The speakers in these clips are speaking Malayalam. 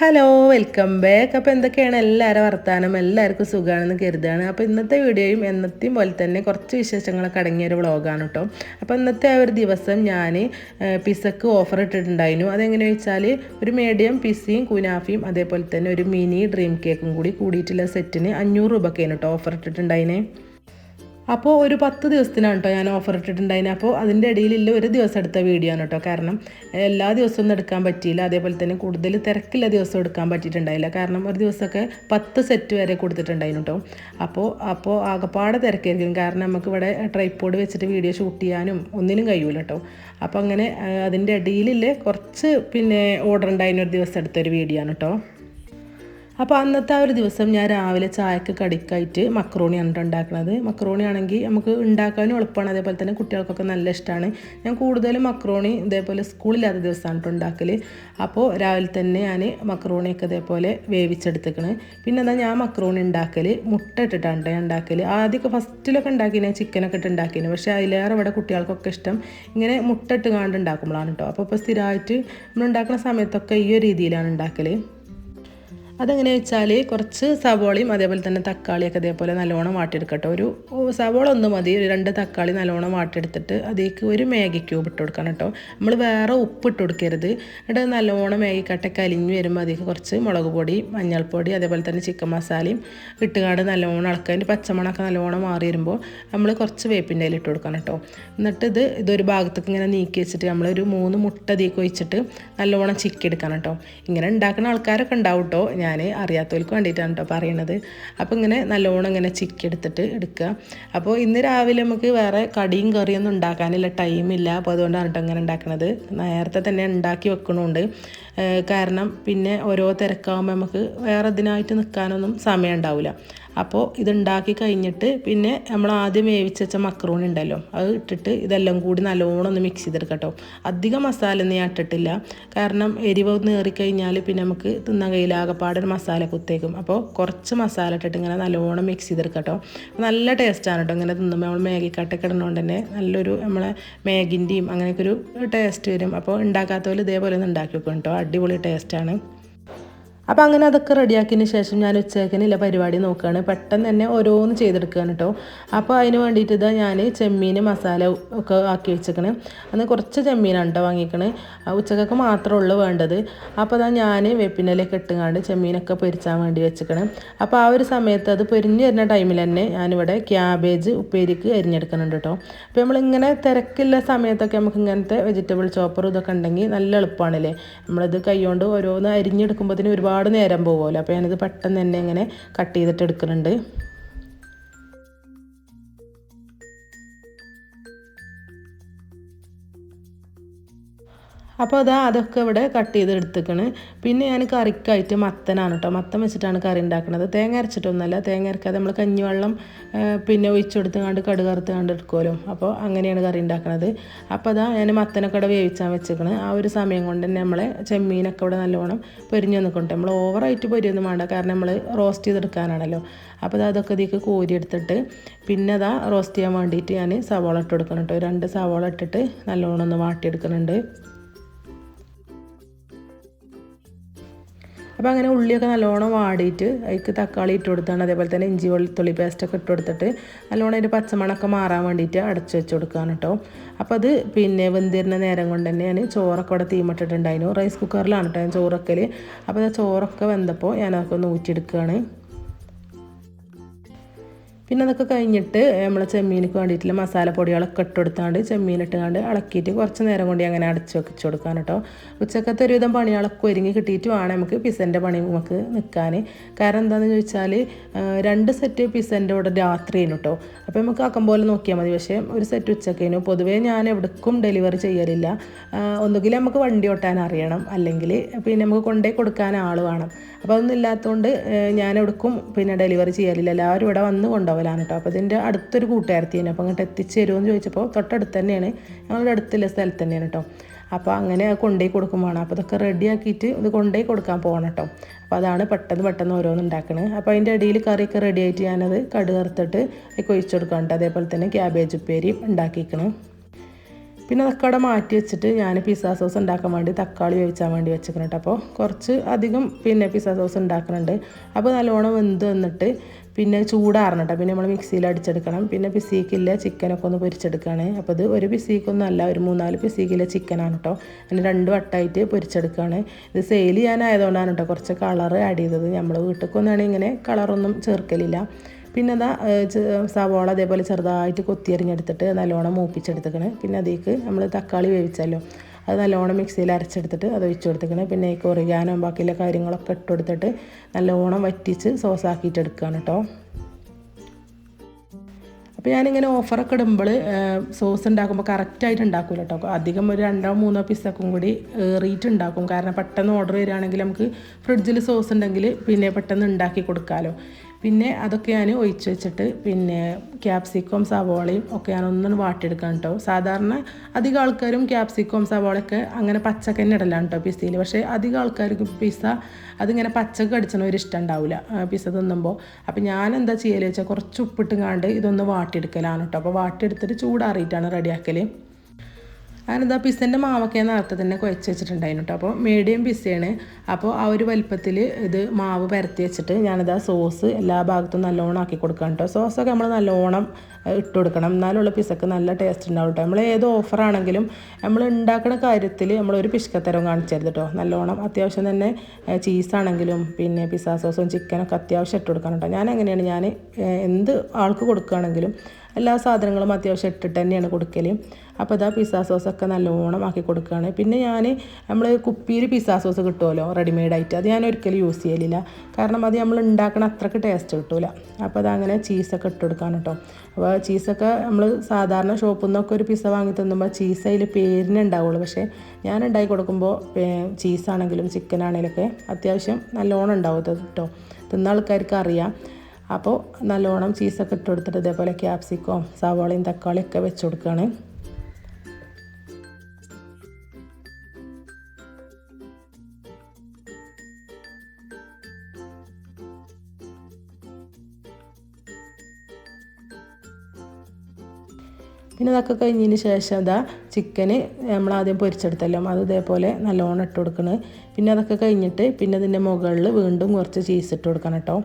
ഹലോ വെൽക്കം ബാക്ക് അപ്പോൾ എന്തൊക്കെയാണ് എല്ലാവരും വർത്താനം? എല്ലാവർക്കും സുഖമാണെന്ന് കരുതുകയാണ്. അപ്പോൾ ഇന്നത്തെ വീഡിയോയും എന്നത്തെയും പോലെ തന്നെ കുറച്ച് വിശേഷങ്ങളൊക്കെ അടങ്ങിയ ഒരു വ്ളോഗാണ് കേട്ടോ അപ്പോൾ ഇന്നത്തെ ആ ഒരു ദിവസം ഞാൻ പിസക്ക് ഓഫർ ഇട്ടിട്ടുണ്ടായിരുന്നു. അതെങ്ങനെയാണെന്ന് വെച്ചാൽ ഒരു മീഡിയം പിസയും കുനാഫിയും അതേപോലെ തന്നെ ഒരു മിനി ഡ്രീം കേക്കും കൂടി കൂടിയിട്ടുള്ള സെറ്റിന് അഞ്ഞൂറ് രൂപയ്ക്കാണ് കേട്ടോ ഓഫർ ഇട്ടിട്ടുണ്ടായിനെ. അപ്പോൾ ഒരു പത്ത് ദിവസത്തിനാണ് കേട്ടോ ഞാൻ ഓഫർ ഇട്ടിട്ടുണ്ടായിരുന്നു അപ്പോൾ അതിന്റെ ഇടയിലില്ല ഒരു ദിവസം എടുത്ത വീഡിയോ ആണ് കേട്ടോ കാരണം എല്ലാ ദിവസവും ഒന്നും എടുക്കാൻ പറ്റിയില്ല. അതേപോലെ തന്നെ കൂടുതൽ തിരക്കില്ല ദിവസം എടുക്കാൻ പറ്റിയിട്ടുണ്ടായില്ല. കാരണം ഒരു ദിവസമൊക്കെ പത്ത് സെറ്റ് വരെ കൊടുത്തിട്ടുണ്ടായിരുന്നു കേട്ടോ അപ്പോൾ അപ്പോൾ ആകപ്പാടെ തിരക്കായിരിക്കും. കാരണം നമുക്ക് ഇവിടെ ട്രൈപ്പോഡ് വെച്ചിട്ട് വീഡിയോ ഷൂട്ട് ചെയ്യാനും ഒന്നിനും കഴിയൂല കേട്ടോ അപ്പോൾ അങ്ങനെ അതിന്റെ ഇടയിലില്ലേ കുറച്ച് പിന്നെ ഓർഡർ ഉണ്ടായിരുന്ന ഒരു ദിവസം എടുത്തൊരു വീഡിയോ ആണ് കേട്ടോ അപ്പോൾ അന്നത്തെ ആ ഒരു ദിവസം ഞാൻ രാവിലെ ചായക്ക് കടിക്കായിട്ട് മക്രോണിയാണ് ഉണ്ടാക്കുന്നത് മക്രോണി ആണെങ്കിൽ നമുക്ക് ഉണ്ടാക്കാനും എളുപ്പമാണ്. അതേപോലെ തന്നെ കുട്ടികൾക്കൊക്കെ നല്ല ഇഷ്ടമാണ്. ഞാൻ കൂടുതലും മക്രോണി ഇതേപോലെ സ്കൂളില്ലാത്ത ദിവസമാണ് ഉണ്ടാക്കൽ അപ്പോൾ രാവിലെ തന്നെ ഞാൻ മക്രോണിയൊക്കെ ഇതേപോലെ വേവിച്ചെടുത്തേക്കണ്. പിന്നെ എന്താ ഞാൻ മക്രോണി ഉണ്ടാക്കൽ മുട്ട ഇട്ടിട്ടാണ് ഉണ്ടാക്കൽ ആദ്യമൊക്കെ ഫസ്റ്റിലൊക്കെ ഞാൻ ചിക്കനൊക്കെ ഇട്ട് ഉണ്ടാക്കിന്. പക്ഷേ അതിലേറെ ഇവിടെ കുട്ടികൾക്കൊക്കെ ഇഷ്ടം ഇങ്ങനെ മുട്ട ഇട്ട് കാണ്ട് കേട്ടോ. അപ്പോൾ ഇപ്പോൾ സ്ഥിരമായിട്ട് നമ്മൾ ഉണ്ടാക്കുന്ന സമയത്തൊക്കെ ഈ ഒരു രീതിയിലാണ് ഉണ്ടാക്കൽ അതെങ്ങനെ വെച്ചാൽ കുറച്ച് സവോളയും അതേപോലെ തന്നെ തക്കാളിയൊക്കെ അതേപോലെ നല്ലോണം വാട്ടിയെടുക്കട്ടെ. ഒരു സവോള ഒന്ന് മതി. ഒരു രണ്ട് തക്കാളി നല്ലോണം വാട്ടിയെടുത്തിട്ട് അതിലേക്ക് ഒരു മാഗി ക്യൂബ് ഇട്ട് കൊടുക്കണം കേട്ടോ. നമ്മൾ വേറെ ഉപ്പ് ഇട്ട് കൊടുക്കരുത്. എന്നിട്ട് നല്ലോണം മാഗി കട്ടൊക്കെ അലിഞ്ഞ് വരുമ്പോൾ അതിലേക്ക് കുറച്ച് മുളക് പൊടി മഞ്ഞൾപ്പൊടി അതേപോലെ തന്നെ ചിക്കൻ മസാലയും ഇട്ടുകാണ്ട് നല്ലോണം ഇളക്കുക അതിന്റെ പച്ചമണമൊക്കെ നല്ലോണം മാറി വരുമ്പോൾ നമ്മൾ കുറച്ച് വേപ്പിന്റെ ഇട്ട് കൊടുക്കണം കേട്ടോ. എന്നിട്ട് ഇത് ഇതൊരു ഭാഗത്തേക്ക് ഇങ്ങനെ നീക്കി വെച്ചിട്ട് നമ്മളൊരു മൂന്ന് മുട്ട അതിലേക്ക് ഒഴിച്ചിട്ട് നല്ലോണം ചിക്കി എടുക്കണം കേട്ടോ. ഇങ്ങനെ ഉണ്ടാക്കുന്ന ആൾക്കാരൊക്കെ ഉണ്ടാവും കേട്ടോ. ഞാൻ അറിയാത്തവർക്ക് വേണ്ടിയിട്ടാണ് കേട്ടോ പറയണത്. അപ്പോൾ ഇങ്ങനെ നല്ലോണം ഇങ്ങനെ ചിക്കി എടുത്തിട്ട് എടുക്കുക അപ്പോൾ ഇന്ന് രാവിലെ നമുക്ക് വേറെ കടിയും കറിയൊന്നും ഉണ്ടാക്കാനില്ല ടൈമില്ല. അപ്പോൾ അതുകൊണ്ടാണ് കേട്ടോ ഇങ്ങനെ ഉണ്ടാക്കണത്. നേരത്തെ തന്നെ ഉണ്ടാക്കി വെക്കണമുണ്ട് കാരണം പിന്നെ ഓരോ തിരക്കാകുമ്പോൾ നമുക്ക് വേറെ ഇതിനായിട്ട് നിൽക്കാനൊന്നും സമയം ഉണ്ടാവില്ല അപ്പോൾ ഇതുണ്ടാക്കി കഴിഞ്ഞിട്ട് പിന്നെ നമ്മൾ ആദ്യം വേവിച്ച് വെച്ച മക്രൂണി ഉണ്ടല്ലോ അത് ഇട്ടിട്ട് ഇതെല്ലാം കൂടി നല്ലോണം ഒന്ന് മിക്സ് ചെയ്തെടുക്കട്ടോ. അധികം മസാല ഒന്നും ഞാൻ ഇട്ടിട്ടില്ല. കാരണം എരിവ് ഒന്ന് ഏറിക്കഴിഞ്ഞാൽ പിന്നെ നമുക്ക് തിന്നാൻ ആകെപ്പാടെ മസാല കുത്തേക്കും. അപ്പോൾ കുറച്ച് മസാല ഇട്ടിട്ട് ഇങ്ങനെ നല്ലോണം മിക്സ് ചെയ്തെടുക്കട്ടോ. നല്ല ടേസ്റ്റാണ് കേട്ടോ ഇങ്ങനെ തിന്നുമ്പോൾ നമ്മൾ മാഗി കട്ടൊക്കെ തന്നെ നല്ലൊരു നമ്മളെ മാഗിന്റെയും അങ്ങനെയൊക്കെ ഒരു ടേസ്റ്റ് വരും. അപ്പോൾ ഉണ്ടാക്കാത്തവർ ഇതേപോലെ ഒന്ന് ഉണ്ടാക്കി വെക്കും കേട്ടോ അടിപൊളി ടേസ്റ്റാണ് അപ്പോൾ അങ്ങനെ അതൊക്കെ റെഡിയാക്കിയതിന് ശേഷം ഞാൻ ഉച്ചയ്ക്കിനില്ല പരിപാടി നോക്കുകയാണ്. പെട്ടെന്ന് തന്നെ ഓരോന്ന് ചെയ്തെടുക്കുകയാണ് കേട്ടോ. അപ്പോൾ അതിന് വേണ്ടിയിട്ട് ഇതാ ഞാൻ ചെമ്മീൻ മസാല ഒക്കെ ആക്കി വെച്ചേക്കണ്. അന്ന് കുറച്ച് ചെമ്മീനാണ് കേട്ടോ വാങ്ങിക്കണ്. ഉച്ചക്കൊക്കെ മാത്രമേ ഉള്ളൂ വേണ്ടത്. അപ്പോൾ അതാ ഞാൻ വേപ്പിനിലേക്ക് ഇട്ടുകാണ്ട് ചെമ്മീനൊക്കെ പൊരിച്ചാൻ വേണ്ടി വെച്ചേക്കണ്. അപ്പോൾ ആ ഒരു സമയത്ത് അത് പൊരിഞ്ഞ് വരുന്ന ടൈമിൽ തന്നെ ഞാനിവിടെ ക്യാബേജ് ഉപ്പേരിക്ക് അരിഞ്ഞെടുക്കുന്നുണ്ട് കേട്ടോ. അപ്പോൾ നമ്മളിങ്ങനെ തിരക്കില്ല സമയത്തൊക്കെ നമുക്ക് ഇങ്ങനത്തെ വെജിറ്റബിൾ ചോപ്പർ ഇതൊക്കെ ഉണ്ടെങ്കിൽ നല്ല എളുപ്പമാണല്ലേ? നമ്മളിത് കൈകൊണ്ട് ഓരോന്ന് അരിഞ്ഞെടുക്കുമ്പോഴത്തേന് ഒരുപാട് ഒരുപാട് നേരം പോകുമല്ലോ അപ്പോൾ ഞാനിത് പെട്ടെന്ന് തന്നെ ഇങ്ങനെ കട്ട് ചെയ്തിട്ട് എടുക്കുന്നുണ്ട്. അപ്പോൾ അതാ അതൊക്കെ ഇവിടെ കട്ട് ചെയ്ത് എടുത്തേക്കണ്. പിന്നെ ഞാൻ കറിക്കായിട്ട് മത്തനാണ് കേട്ടോ മത്തൻ വെച്ചിട്ടാണ് കറി ഉണ്ടാക്കുന്നത് തേങ്ങ അരച്ചിട്ടൊന്നുമല്ല. തേങ്ങ അരക്കാതെ നമ്മൾ കഞ്ഞിവെള്ളം പിന്നെ ഒഴിച്ചെടുത്ത് കണ്ട് കടുക് അറുത്ത് കണ്ട് എടുക്കുമല്ലോ അപ്പോൾ അങ്ങനെയാണ് കറി ഉണ്ടാക്കുന്നത് അപ്പോൾ അതാ ഞാൻ മത്തനൊക്കെ ഇവിടെ വേവിച്ചാൽ ആ ഒരു സമയം കൊണ്ട് തന്നെ നമ്മളെ ചെമ്മീനൊക്കെ ഇവിടെ നല്ലോണം പൊരിഞ്ഞ് നിൽക്കുന്നുണ്ട് നമ്മൾ ഓവറായിട്ട് പൊരിയൊന്നും വേണ്ട. കാരണം നമ്മൾ റോസ്റ്റ് ചെയ്തെടുക്കാനാണല്ലോ. അപ്പോൾ അതൊക്കെ ഇതിലേക്ക് കോരി എടുത്തിട്ട് പിന്നെ അതാ റോസ്റ്റ് ചെയ്യാൻ വേണ്ടിയിട്ട് ഞാൻ സവാള ഇട്ട് കൊടുക്കണം കേട്ടോ രണ്ട് സവാള ഇട്ടിട്ട് നല്ലോണം ഒന്ന് വാട്ടിയെടുക്കുന്നുണ്ട് അപ്പോൾ അങ്ങനെ ഉള്ളിയൊക്കെ നല്ലോണം വാടിയിട്ട് അതിക്ക് തക്കാളി ഇട്ട് കൊടുത്താണ്. അതേപോലെ തന്നെ ഇഞ്ചി വെളുത്തുള്ളി പേസ്റ്റൊക്കെ ഇട്ട് കൊടുത്തിട്ട് നല്ലോണം അതിന്റെ പച്ചമണമൊക്കെ മാറാൻ വേണ്ടിയിട്ട് അടച്ചു വെച്ച് കൊടുക്കുകയാണ് കേട്ടോ അപ്പോൾ അത് പിന്നെ വെന്തിരുന്ന നേരം കൊണ്ട് തന്നെ ഞാൻ ചോറൊക്കെ അവിടെ തീമിട്ടിട്ടുണ്ടായിരുന്നു. റൈസ് കുക്കറിലാണ് കേട്ടോ ഞാൻ ചോറൊക്കൽ അപ്പോൾ ചോറൊക്കെ വെന്തപ്പോൾ ഞാനതൊക്കെ ഒന്ന് ഊറ്റിയെടുക്കുകയാണ് പിന്നെ അതൊക്കെ കഴിഞ്ഞിട്ട് നമ്മൾ ചെമ്മീനക്ക് വേണ്ടിയിട്ടുള്ള മസാലപ്പൊടികളൊക്കെ ഇട്ടുകൊടുത്താണ്ട് ചെമ്മീൻ ഇട്ടുകൊണ്ട് ഇളക്കിയിട്ട് കുറച്ച് നേരം കൊണ്ട് അങ്ങനെ അടച്ച് വെച്ച് കൊടുക്കാൻ കേട്ടോ ഉച്ചക്കത്തെ ഒരുവിധം പണികളൊക്കെ ഒരുങ്ങി കിട്ടിയിട്ട് വേണം നമുക്ക് പിസന്റെ പണി നമുക്ക് നിൽക്കാൻ. കാരണം എന്താണെന്ന് ചോദിച്ചാൽ രണ്ട് സെറ്റ് പിസന്റെ ഇവിടെ രാത്രിയാണ് കേട്ടോ അപ്പോൾ നമുക്ക് ആക്കം പോലെ നോക്കിയാൽ മതി. പക്ഷേ ഒരു സെറ്റ് ഉച്ചക്കേനു. പൊതുവേ ഞാൻ എവിടേക്കും ഡെലിവറി ചെയ്യലില്ല. ഒന്നുകിൽ നമുക്ക് വണ്ടി ഓട്ടാൻ അറിയണം. അല്ലെങ്കിൽ പിന്നെ നമുക്ക് കൊണ്ടേ കൊടുക്കാൻ ആൾ വേണം. അപ്പോൾ അതൊന്നും ഇല്ലാത്തതുകൊണ്ട് ഞാൻ എവിടേക്കും പിന്നെ ഡെലിവറി ചെയ്യലില്ല. എല്ലാവരും ഇവിടെ വന്ന് കൊണ്ടുപോകലാണ് കേട്ടോ അപ്പോൾ ഇതിന്റെ അടുത്തൊരു കൂട്ടുകാരത്തിയാണ് അപ്പോൾ അങ്ങോട്ട് എത്തിച്ചു എന്ന് ചോദിച്ചപ്പോൾ തൊട്ടടുത്ത് തന്നെയാണ്. ഞങ്ങളുടെ അടുത്തുള്ള സ്ഥലത്ത് തന്നെയാണ് കേട്ടോ അപ്പോൾ അങ്ങനെ കൊണ്ടുപോയി കൊടുക്കും വേണം അപ്പോൾ ഇതൊക്കെ റെഡിയാക്കിയിട്ട് ഇത് കൊണ്ടുപോയി കൊടുക്കാൻ പോകണം കേട്ടോ അപ്പോൾ അതാണ് പെട്ടെന്ന് പെട്ടെന്ന് ഓരോന്ന് ഉണ്ടാക്കുന്നത് അപ്പോൾ അതിന്റെ അടിയിൽ കറിയൊക്കെ റെഡി ആയിട്ട് ഞാനത് കടുകറുത്തിട്ട് കൊഴിച്ചു കൊടുക്കാം കേട്ടോ അതേപോലെ തന്നെ ക്യാബേജ് ഉപ്പേരിയും ഉണ്ടാക്കിക്കണം. പിന്നെ അതൊക്കെ അവിടെ മാറ്റി വെച്ചിട്ട് ഞാൻ പിസ്സ സോസ് ഉണ്ടാക്കാൻ വേണ്ടി തക്കാളി വേവിച്ചാൻ വേണ്ടി വെച്ചിരിക്കണം കേട്ടോ അപ്പോൾ കുറച്ച് അധികം പിന്നെ പിസ്സ സോസ് ഉണ്ടാക്കുന്നുണ്ട് അപ്പോൾ നല്ലോണം വെന്ത് വന്നിട്ട് പിന്നെ ചൂടാറണം കേട്ടോ പിന്നെ നമ്മൾ മിക്സിയിൽ അടിച്ചെടുക്കണം. പിന്നെ പിസീക്കില്ല ചിക്കനൊക്കെ ഒന്ന് പൊരിച്ചെടുക്കുകയാണ് അപ്പോൾ ഇത് ഒരു പിസിക്കൊന്നും അല്ല ഒരു മൂന്നാൽ പിസീക്കില്ല ചിക്കനാണ് കേട്ടോ അങ്ങനെ രണ്ട് വട്ടമായിട്ട് പൊരിച്ചെടുക്കുകയാണ് ഇത് സെയിൽ ചെയ്യാനായതുകൊണ്ടാണ് കേട്ടോ കുറച്ച് കളർ ആഡ് ചെയ്തത്. നമ്മൾ വീട്ടിൽ ഇങ്ങനെ കളറൊന്നും ചേർക്കലില്ല. പിന്നെ അതാ സവോള അതേപോലെ ചെറുതായിട്ട് കൊത്തിയരിഞ്ഞെടുത്തിട്ട് നല്ലോണം മൂപ്പിച്ചെടുത്തേക്കണ്. പിന്നെ അതിലേക്ക് നമ്മൾ തക്കാളി വേവിച്ചല്ലോ അത് നല്ലോണം മിക്സിയിൽ അരച്ചെടുത്തിട്ട് അത് ഒഴിച്ചു കൊടുത്തേക്കണ്. പിന്നെ ഈ കൊറിയാനോ ബാക്കിയുള്ള കാര്യങ്ങളൊക്കെ ഇട്ട് കൊടുത്തിട്ട് നല്ലോണം വറ്റിച്ച് സോസാക്കിയിട്ട് എടുക്കുകയാണ് കേട്ടോ അപ്പോൾ ഞാനിങ്ങനെ ഓഫറൊക്കെ ഇടുമ്പോൾ സോസ് ഉണ്ടാക്കുമ്പോൾ കറക്റ്റായിട്ട് ഉണ്ടാക്കില്ല കേട്ടോ അധികം ഒരു രണ്ടോ മൂന്നോ പീസൊക്കെ കൂടി ഏറിയിട്ട് ഉണ്ടാക്കും. കാരണം പെട്ടെന്ന് ഓർഡർ വരികയാണെങ്കിൽ നമുക്ക് ഫ്രിഡ്ജിൽ സോസ് ഉണ്ടെങ്കിൽ പിന്നെ പെട്ടെന്ന് ഉണ്ടാക്കി കൊടുക്കാമല്ലോ പിന്നെ അതൊക്കെ ഞാൻ ഒഴിച്ച് വെച്ചിട്ട് പിന്നെ ക്യാപ്സിക്കോം സവോളയും ഒക്കെ ഞാൻ ഒന്നും വാട്ടിയെടുക്കാൻ കേട്ടോ സാധാരണ അധികം ആൾക്കാരും ക്യാപ്സിക്കോം സവോളയൊക്കെ അങ്ങനെ പച്ചക്ക തന്നെ ഇടലാണ് കേട്ടോ പിസ്സയിൽ പക്ഷേ അധികം ആൾക്കാർക്ക് പിസ്സ അതിങ്ങനെ പച്ചക്ക് അടിച്ചണ ഒരു ഇഷ്ടം ഉണ്ടാവില്ല പിസ്സ തിന്നുമ്പോൾ അപ്പോൾ ഞാൻ എന്താ ചെയ്യൽ വെച്ചാൽ കുറച്ച് ഉപ്പിട്ടുങ്ങാണ്ട് ഇതൊന്ന് വാട്ടിയെടുക്കലാണ് കേട്ടോ അപ്പോൾ വാട്ടിയെടുത്തിട്ട് ചൂടാറിയിട്ടാണ് റെഡിയാക്കൽ ഞാനിതാ പിസ്സന്റെ മാവൊക്കെ നേരത്തെ തന്നെ കുഴച്ച് വെച്ചിട്ടുണ്ടായിരുന്നു കേട്ടോ അപ്പോൾ മീഡിയം പിസ്സയാണ്. അപ്പോൾ ആ ഒരു വലുപ്പത്തിൽ ഇത് മാവ് പരത്തി വെച്ചിട്ട് ഞാനിതാ സോസ് എല്ലാ ഭാഗത്തും നല്ലോണം ആക്കി കൊടുക്കാം കേട്ടോ സോസൊക്കെ നമ്മൾ നല്ലോണം ഇട്ട് കൊടുക്കണം. എന്നാലുള്ള പിസ്സക്ക് നല്ല ടേസ്റ്റ് ഉണ്ടാവും കേട്ടോ നമ്മൾ ഏത് ഓഫറാണെങ്കിലും നമ്മൾ ഉണ്ടാക്കുന്ന കാര്യത്തിൽ നമ്മളൊരു ഒരു പിഷ്കത്തരം കാണിച്ചരുത് കേട്ടോ നല്ലോണം അത്യാവശ്യം തന്നെ ചീസാണെങ്കിലും പിന്നെ പിസ്സ സോസും ചിക്കനൊക്കെ അത്യാവശ്യം ഇട്ട് കൊടുക്കണം കേട്ടോ ഞാൻ എങ്ങനെയാണ്? ഞാൻ എന്ത് ആൾക്ക് കൊടുക്കുകയാണെങ്കിലും എല്ലാ സാധനങ്ങളും അത്യാവശ്യം ഇട്ടിട്ട് തന്നെയാണ് കൊടുക്കൽ അപ്പോൾ ഇതാ പിസ്സ സോസൊക്കെ നല്ലോണം ആക്കി കൊടുക്കുകയാണ് പിന്നെ ഞാൻ നമ്മൾ കുപ്പിയിൽ പിസ്സ സോസ് കിട്ടുമല്ലോ റെഡിമെയ്ഡായിട്ട് അത് ഞാൻ ഒരിക്കലും യൂസ് ചെയ്യലില്ല. കാരണം അത് നമ്മൾ ഉണ്ടാക്കണ അത്രയ്ക്ക് ടേസ്റ്റ് കിട്ടില്ല അപ്പോൾ അതങ്ങനെ ചീസൊക്കെ ഇട്ട് കൊടുക്കാൻ കേട്ടോ അപ്പോൾ ചീസൊക്കെ നമ്മൾ സാധാരണ ഷോപ്പിൽ നിന്നൊക്കെ ഒരു പിസ്സ വാങ്ങി തിന്നുമ്പോൾ ചീസ് അതിൽ പേരിനെ ഉണ്ടാവുള്ളൂ പക്ഷേ ഞാൻ ഉണ്ടാക്കി കൊടുക്കുമ്പോൾ ചീസാണെങ്കിലും ചിക്കനാണെങ്കിലൊക്കെ അത്യാവശ്യം നല്ലോണം ഉണ്ടാവും കേട്ടോ തിന്ന ആൾക്കാർക്ക് അറിയാം. അപ്പോൾ നല്ലോണം ചീസൊക്കെ ഇട്ട് കൊടുത്തിട്ട് ഇതേപോലെ ക്യാപ്സിക്കോം സവാളയും തക്കാളിയും ഒക്കെ വെച്ച് കൊടുക്കുകയാണ് പിന്നെ അതൊക്കെ കഴിഞ്ഞതിന് ശേഷം ഇതാ ചിക്കന് നമ്മൾ ആദ്യം പൊരിച്ചെടുത്തല്ലോ. അത് ഇതേപോലെ നല്ലോണം ഇട്ട് കൊടുക്കണം. പിന്നെ അതൊക്കെ കഴിഞ്ഞിട്ട് പിന്നെ ഇതിന്റെ മുകളിൽ വീണ്ടും കുറച്ച് ചീസ് ഇട്ട് കൊടുക്കണം കേട്ടോ.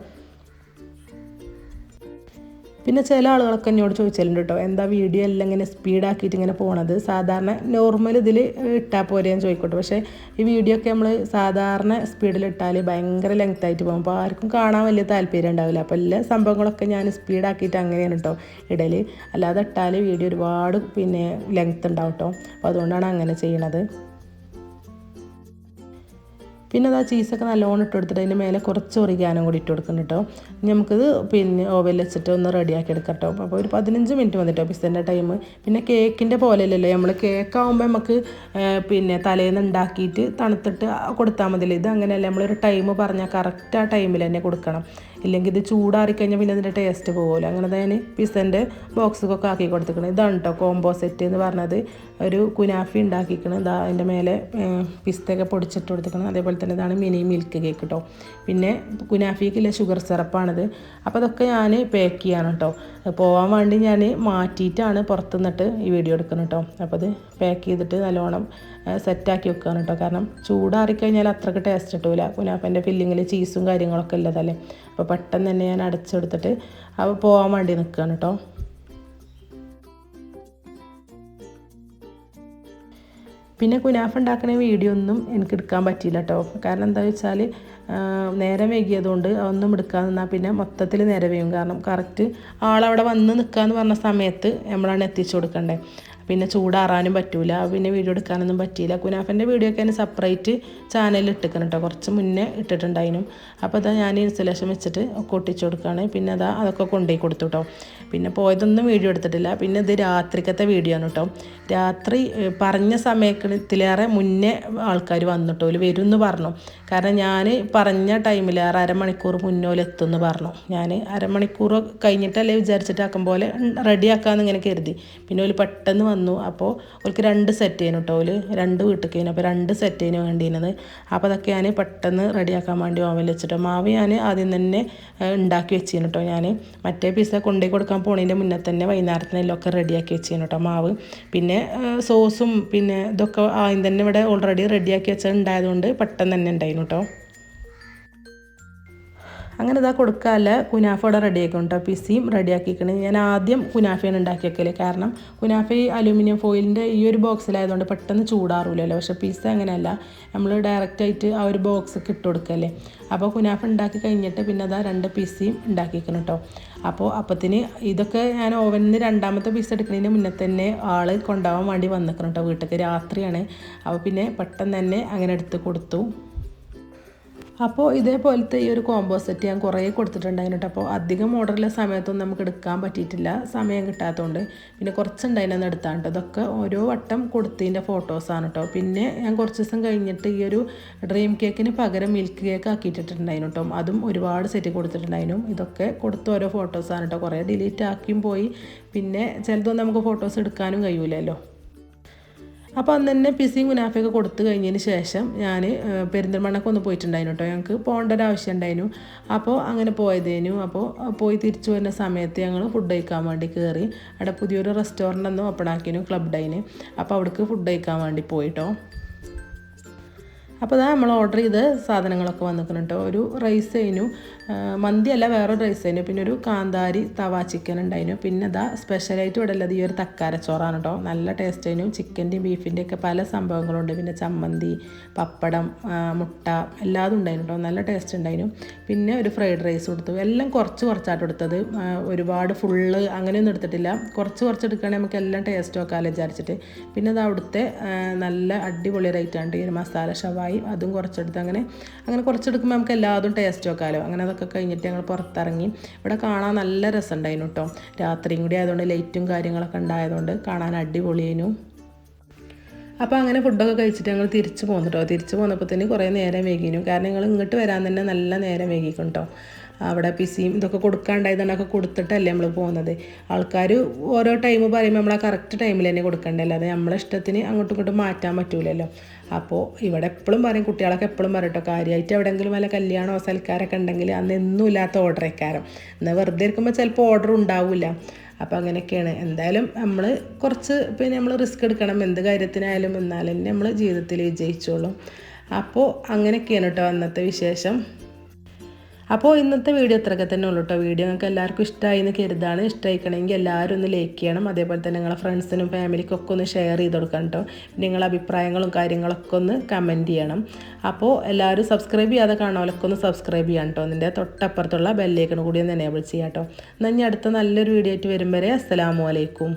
പിന്നെ ചില ആളുകളൊക്കെ എന്നോട് ചോദിച്ചാലുണ്ട് കേട്ടോ എന്താ വീഡിയോ എല്ലാം ഇങ്ങനെ സ്പീഡാക്കിയിട്ട് ഇങ്ങനെ പോണത്? സാധാരണ നോർമൽ ഇതിൽ ഇട്ടാൽ പോരെ ഞാൻ ചോദിക്കട്ടെ. പക്ഷേ ഈ വീഡിയോ ഒക്കെ നമ്മൾ സാധാരണ സ്പീഡിൽ ഇട്ടാൽ ഭയങ്കര ലെങ്ത് ആയിട്ട് പോകും. അപ്പോൾ ആർക്കും കാണാൻ വലിയ താല്പര്യം ഉണ്ടാവില്ല. അപ്പോൾ എല്ലാ സംഭവങ്ങളൊക്കെ ഞാൻ സ്പീഡാക്കിയിട്ട് അങ്ങനെയാണ് കേട്ടോ ഇടൽ അല്ലാതെ ഇട്ടാൽ വീഡിയോ ഒരുപാട് പിന്നെ ലെങ്ത് ഉണ്ടാവും കേട്ടോ അപ്പോൾ അതുകൊണ്ടാണ് അങ്ങനെ ചെയ്യണത്. പിന്നെ അത് ആ ചീസൊക്കെ നല്ലോണം ഇട്ട് കൊടുത്തിട്ട് അതിന്റെ മേലെ കുറച്ച് ഒറിഗാനും കൂടി ഇട്ട് കൊടുക്കണം കേട്ടോ. നമുക്കിത് പിന്നെ ഓവനിൽ വെച്ചിട്ട് ഒന്ന് റെഡിയാക്കി എടുക്കാം കേട്ടോ. അപ്പോൾ ഒരു പതിനഞ്ച് മിനിറ്റ് വന്നിട്ടോ പിസ്സന്റെ ടൈം പിന്നെ കേക്കിന്റെ പോലെയല്ലല്ലോ നമ്മൾ കേക്ക് ആകുമ്പോൾ നമുക്ക് പിന്നെ തലേന്ന് ഉണ്ടാക്കിയിട്ട് തണുത്തിട്ട് കൊടുത്താൽ മതിയല്ലോ. ഇത് അങ്ങനെയല്ല നമ്മളൊരു ടൈം പറഞ്ഞാൽ കറക്റ്റ് ആ ടൈമിൽ തന്നെ കൊടുക്കണം. ഇല്ലെങ്കിൽ ഇത് ചൂടാറി ചൂടാറിക്കഴിഞ്ഞാൽ പിന്നെ അതിന്റെ ടേസ്റ്റ് പോകുമല്ലോ അങ്ങനെ തന്നെ പിസ്സന്റെ ബോക്സൊക്കെ ആക്കി കൊടുത്തിക്കണം. ഇതാണ് കേട്ടോ കോംബോ സെറ്റ് എന്ന് പറഞ്ഞത്. ഒരു കുനാഫി ഉണ്ടാക്കിക്കണം. ഇതാ അതിന്റെ മേലെ പിസ്തയൊക്കെ പൊടിച്ചിട്ട് കൊടുത്തിക്കണം. അതേപോലെ തന്നെ ഇതാണ് മിനി മിൽക്ക് കേക്ക് കേട്ടോ പിന്നെ കുനാഫിക്കില്ല ഷുഗർ സിറപ്പാണിത് അപ്പോൾ അതൊക്കെ ഞാൻ പാക്ക് ചെയ്യാണ് കേട്ടോ പോകാൻ വേണ്ടി ഞാൻ മാറ്റിയിട്ടാണ് പുറത്തുനിന്നിട്ട് ഈ വീഡിയോ എടുക്കുന്നത് കേട്ടോ അപ്പോൾ അത് പാക്ക് ചെയ്തിട്ട് നല്ലോണം സെറ്റാക്കി വെക്കുകയാണ് കേട്ടോ കാരണം ചൂടാറിക്കഴിഞ്ഞാൽ അത്രയ്ക്ക് ടേസ്റ്റ് കിട്ടൂല. കുനാഫന്റെ ഫില്ലിങ്ങിൽ ചീസും കാര്യങ്ങളൊക്കെ ഉള്ളതല്ലേ അപ്പോൾ പെട്ടെന്ന് തന്നെ ഞാൻ അടച്ചെടുത്തിട്ട് അവ പോകാൻ വേണ്ടി നിൽക്കുകയാണ് കേട്ടോ പിന്നെ കുനാഫ് ഉണ്ടാക്കുന്ന വീഡിയോ ഒന്നും എനിക്ക് എടുക്കാൻ പറ്റിയില്ല കേട്ടോ കാരണം എന്താ വെച്ചാൽ നേരം വൈകിയതുകൊണ്ട് ഒന്നും എടുക്കാൻ നിന്നാൽ പിന്നെ മൊത്തത്തിൽ നേരം വൈകും. കാരണം കറക്റ്റ് ആളവിടെ വന്ന് നിൽക്കുക നിൽക്കാന്ന് പറഞ്ഞ സമയത്ത് നമ്മളാണ് എത്തിച്ചു കൊടുക്കണ്ടേ. പിന്നെ ചൂടാറാനും പറ്റൂല പിന്നെ വീഡിയോ എടുക്കാനൊന്നും പറ്റിയില്ല. കുനാഫന്റെ വീഡിയോ ഒക്കെ ഞാൻ സെപ്പറേറ്റ് ചാനലിൽ ഇട്ടിക്കണം കേട്ടോ കുറച്ച് മുന്നേ ഇട്ടിട്ടുണ്ടായിരുന്നു അപ്പോൾ അതാ ഞാൻ ഇൻസ്റ്റലേഷൻ വെച്ചിട്ട് ഒക്കെ ഒട്ടിച്ചു കൊടുക്കുകയാണ് പിന്നെ അതാ അതൊക്കെ കൊണ്ടുപോയി കൊടുത്തു കേട്ടോ പിന്നെ പോയതൊന്നും വീഡിയോ എടുത്തിട്ടില്ല. പിന്നെ ഇത് രാത്രിക്കത്തെ വീഡിയോ ആണ് കേട്ടോ രാത്രി പറഞ്ഞ സമയത്തിലേറെ മുന്നേ ആൾക്കാർ വന്നിട്ടോ ഒരു വരും എന്ന് പറഞ്ഞു. കാരണം ഞാൻ പറഞ്ഞ ടൈമിലേറെ അരമണിക്കൂർ മുന്നോലെ എത്തുമെന്ന് പറഞ്ഞു. ഞാൻ അരമണിക്കൂർ കഴിഞ്ഞിട്ടല്ലേ വിചാരിച്ചിട്ടാക്കും പോലെ റെഡിയാക്കാമെന്ന് ഇങ്ങനെ കരുതി. പിന്നെ ഒരു പെട്ടെന്ന് വന്നു. അപ്പോൾ അവർക്ക് രണ്ട് സെറ്റ് ചെയ്യുന്നു കേട്ടോ ഓൽ രണ്ട് വീട്ടിൽ അപ്പോൾ രണ്ട് സെറ്റ് ചെയ്യുന്നു വേണ്ടിയിരുന്നത് അപ്പോൾ അതൊക്കെ ഞാൻ പെട്ടെന്ന് റെഡിയാക്കാൻ വേണ്ടി ഓവൻ വെച്ചിട്ടോ. മാവ് ഞാൻ ആദ്യം തന്നെ ഉണ്ടാക്കി വെച്ചിരുന്നു കേട്ടോ ഞാൻ മറ്റേ പിസ്സ കൊണ്ടുപോയി കൊടുക്കാൻ പോണതിന്റെ മുന്നേ തന്നെ വൈകുന്നേരത്തിനെല്ലാം റെഡിയാക്കി വെച്ചിരുന്നു കേട്ടോ മാവ്. പിന്നെ സോസും പിന്നെ ഇതൊക്കെ ആദ്യം തന്നെ ഇവിടെ ഓൾറെഡി റെഡിയാക്കി വെച്ചത് ഉണ്ടായതുകൊണ്ട് പെട്ടെന്ന് തന്നെ ഉണ്ടായിരുന്നു കേട്ടോ അങ്ങനെ ഇതാ കൊടുക്കാല്ല. കുനാഫ ഇവിടെ റെഡിയാക്കും കേട്ടോ പിസിയും റെഡിയാക്കിക്കണ് ഞാൻ ആദ്യം കുനാഫയാണ് ഉണ്ടാക്കി വെക്കൽ കാരണം കുനാഫ ഈ അലൂമിനിയം ഫോയിലിന്റെ ഈ ഒരു ബോക്സിലായതുകൊണ്ട് പെട്ടെന്ന് ചൂടാറില്ലല്ലോ പക്ഷേ പിസ അങ്ങനെയല്ല. നമ്മൾ ഡയറക്റ്റായിട്ട് ആ ഒരു ബോക്സ് ഇട്ട് കൊടുക്കല്ലേ. അപ്പോൾ കുനാഫ ഉണ്ടാക്കി കഴിഞ്ഞിട്ട് പിന്നെ അതാ രണ്ട് പിസിയും ഉണ്ടാക്കിക്കണം കേട്ടോ അപ്പോൾ അപ്പത്തിന് ഇതൊക്കെ ഞാൻ ഓവനിൽ നിന്ന് രണ്ടാമത്തെ പീസ് എടുക്കുന്നതിന് മുന്നേ തന്നെ ആൾ കൊണ്ടുപോകാൻ വേണ്ടി വന്നിക്കണം കേട്ടോ വീട്ടിലേക്ക് രാത്രിയാണ്. അപ്പോൾ പിന്നെ പെട്ടെന്ന് തന്നെ അങ്ങനെ എടുത്ത് കൊടുത്തു. അപ്പോൾ ഇതേപോലത്തെ ഈ ഒരു കോംബോ സെറ്റ് ഞാൻ കുറേ കൊടുത്തിട്ടുണ്ടായിരുന്നു കേട്ടോ അപ്പോൾ അധികം ഓർഡറുള്ള സമയത്തൊന്നും നമുക്ക് എടുക്കാൻ പറ്റിയിട്ടില്ല. സമയം കിട്ടാത്തതുകൊണ്ട് പിന്നെ കുറച്ചുണ്ടായിരുന്നു അതിനൊന്ന് കേട്ടോ ഇതൊക്കെ ഓരോ വട്ടം കൊടുത്തതിന്റെ ഫോട്ടോസാണ് കേട്ടോ പിന്നെ ഞാൻ കുറച്ച് ദിവസം കഴിഞ്ഞിട്ട് ഈ ഒരു ഡ്രീം കേക്കിന് പകരം മിൽക്ക് കേക്ക് ആക്കിയിട്ടിട്ടുണ്ട് കേട്ടോ അതും ഒരുപാട് സെറ്റ് കൊടുത്തിട്ടുണ്ടായിരുന്നു. ഇതൊക്കെ കൊടുത്ത ഓരോ ഫോട്ടോസാണ് കേട്ടോ കുറേ ഡിലീറ്റ് ആക്കിയും പോയി. പിന്നെ ചിലതൊന്നും നമുക്ക് ഫോട്ടോസ് എടുക്കാനും കഴിയൂലല്ലോ. അപ്പോൾ അന്ന് തന്നെ പിസിയും മുനാഫയൊക്കെ കൊടുത്തു കഴിഞ്ഞതിന് ശേഷം ഞാൻ പെരിന്തൽമണ്ണൊക്കെ ഒന്ന് പോയിട്ടുണ്ടായിരുന്നു കേട്ടോ. ഞങ്ങൾക്ക് പോകേണ്ട ഒരു ആവശ്യം ഉണ്ടായിരുന്നു. അപ്പോൾ അങ്ങനെ പോയതേനു. അപ്പോൾ പോയി തിരിച്ചു വരുന്ന സമയത്ത് ഞങ്ങൾ ഫുഡ് കഴിക്കാൻ വേണ്ടി കയറി അവിടെ പുതിയൊരു റെസ്റ്റോറന്റ് ഒന്ന് ഓപ്പൺ ആക്കിയിരുന്നു ക്ലബ് ഡൈന് അപ്പോൾ അവിടേക്ക് ഫുഡ് കഴിക്കാൻ വേണ്ടി പോയിട്ടോ. അപ്പോൾ അതാ നമ്മൾ ഓർഡർ ചെയ്ത സാധനങ്ങളൊക്കെ വന്നിരിക്കുന്നു കേട്ടോ. ഒരു റൈസ് അതിനു മന്തി അല്ല വേറൊരു റൈസ് തന്നെ പിന്നെ ഒരു കാന്താരി തവ ചിക്കൻ ഉണ്ടായിരുന്നു. പിന്നെ അതാ സ്പെഷ്യലായിട്ട് ഇവിടെ ഉള്ളത് ഈ ഒരു തക്കാരച്ചോറാണ് കേട്ടോ നല്ല ടേസ്റ്റ് ആയിരുന്നു. ചിക്കന്റെയും ബീഫിന്റെയും ഒക്കെ പല സംഭവങ്ങളുണ്ട്. പിന്നെ ചമ്മന്തി പപ്പടം മുട്ട എല്ലാതും ഉണ്ടായിരുന്നു കേട്ടോ നല്ല ടേസ്റ്റ് ഉണ്ടായിരുന്നു. പിന്നെ ഒരു ഫ്രൈഡ് റൈസ് കൊടുത്തു. എല്ലാം കുറച്ച് കുറച്ചായിട്ട് എടുത്തത്. ഒരുപാട് ഫുള്ള് അങ്ങനെയൊന്നും എടുത്തിട്ടില്ല. കുറച്ച് കുറച്ച് എടുക്കുകയാണെങ്കിൽ നമുക്ക് എല്ലാം ടേസ്റ്റ് വെക്കാമല്ലോ വിചാരിച്ചിട്ട്. പിന്നെ അത് അവിടുത്തെ നല്ല അടിപൊളി റേറ്റാണ് ഈ ഒരു മസാല ഷവായി അതും കുറച്ചെടുത്ത് അങ്ങനെ അങ്ങനെ കുറച്ചെടുക്കുമ്പോൾ നമുക്ക് എല്ലാതും ടേസ്റ്റ് വെക്കാമല്ലോ അങ്ങനെ അതൊക്കെ കഴിഞ്ഞിട്ട് ഞങ്ങൾ പുറത്തിറങ്ങി. ഇവിടെ കാണാൻ നല്ല രസമുണ്ടായിരുന്നു കേട്ടോ രാത്രിയും കൂടി ആയതുകൊണ്ട് ലൈറ്റും കാര്യങ്ങളൊക്കെ ഉണ്ടായതുകൊണ്ട് കാണാൻ അടിപൊളിയേനു. അപ്പോൾ അങ്ങനെ ഫുഡൊക്കെ കഴിച്ചിട്ട് ഞങ്ങൾ തിരിച്ചു പോന്നിട്ടോ തിരിച്ചു പോന്നപ്പോൾ തന്നെ കുറേ നേരം വൈകിനു. കാരണം ഞങ്ങൾ ഇങ്ങോട്ട് വരാൻ തന്നെ നല്ല നേരം വൈകിക്കും കേട്ടോ അവിടെ പിസിയും ഇതൊക്കെ കൊടുക്കാണ്ടായതൊക്കെ കൊടുത്തിട്ടല്ലേ നമ്മൾ പോകുന്നത്. ആൾക്കാർ ഓരോ ടൈം പറയുമ്പോൾ നമ്മൾ ആ കറക്റ്റ് ടൈമിൽ തന്നെ കൊടുക്കണ്ടേ. അല്ലാതെ നമ്മളെ ഇഷ്ടത്തിന് അങ്ങോട്ടും ഇങ്ങോട്ടും മാറ്റാൻ പറ്റൂലല്ലോ. അപ്പോൾ ഇവിടെ എപ്പോഴും പറയും കുട്ടികളൊക്കെ എപ്പോഴും പറയട്ടോ കാര്യമായിട്ട് എവിടെയെങ്കിലും വല്ല കല്യാണമോ സൽക്കാരമൊക്കെ ഉണ്ടെങ്കിൽ അന്ന് എന്നും ഇല്ലാത്ത ഓർഡർ ആയിക്കാരം. എന്നാൽ വെറുതെ ഇരിക്കുമ്പോൾ ചിലപ്പോൾ ഓർഡർ ഉണ്ടാവില്ല അപ്പോൾ അങ്ങനെയൊക്കെയാണ്. എന്തായാലും നമ്മൾ കുറച്ച് പിന്നെ നമ്മൾ റിസ്ക് എടുക്കണം. എന്ത് കാര്യത്തിനായാലും എന്നാലും നമ്മൾ ജീവിതത്തിൽ വിജയിച്ചോളും. അപ്പോൾ അങ്ങനെയൊക്കെയാണ് കേട്ടോ അന്നത്തെ വിശേഷം. അപ്പോൾ ഇന്നത്തെ വീഡിയോ ഇത്രയൊക്കെ തന്നെ ഉള്ളൂ കേട്ടോ വീഡിയോ നിങ്ങൾക്ക് എല്ലാവർക്കും ഇഷ്ടമായി എന്ന് കരുതാണ്. ഇഷ്ടമായിക്കണമെങ്കിൽ എല്ലാവരും ഒന്ന് ലൈക്ക് ചെയ്യണം. അതേപോലെ തന്നെ നിങ്ങളെ ഫ്രണ്ട്സിനും ഫാമിലിക്കും ഒക്കെ ഒന്ന് ഷെയർ ചെയ്ത് കൊടുക്കണം കേട്ടോ നിങ്ങളെ അഭിപ്രായങ്ങളും കാര്യങ്ങളൊക്കെ ഒന്ന് കമന്റ് ചെയ്യണം. അപ്പോൾ എല്ലാവരും സബ്സ്ക്രൈബ് ചെയ്യാതെ കാണാനൊക്കെ ഒന്ന് സബ്സ്ക്രൈബ് ചെയ്യാം കേട്ടോ അതിന്റെ തൊട്ടപ്പുറത്തുള്ള ബെല്ലേക്കണ് കൂടി ഒന്ന് എനേബിൾ ചെയ്യാം കേട്ടോ എന്നാൽ ഇനി അടുത്ത നല്ലൊരു വീഡിയോ ആയിട്ട് വരും വരെ അസ്സലാമു അലൈക്കും.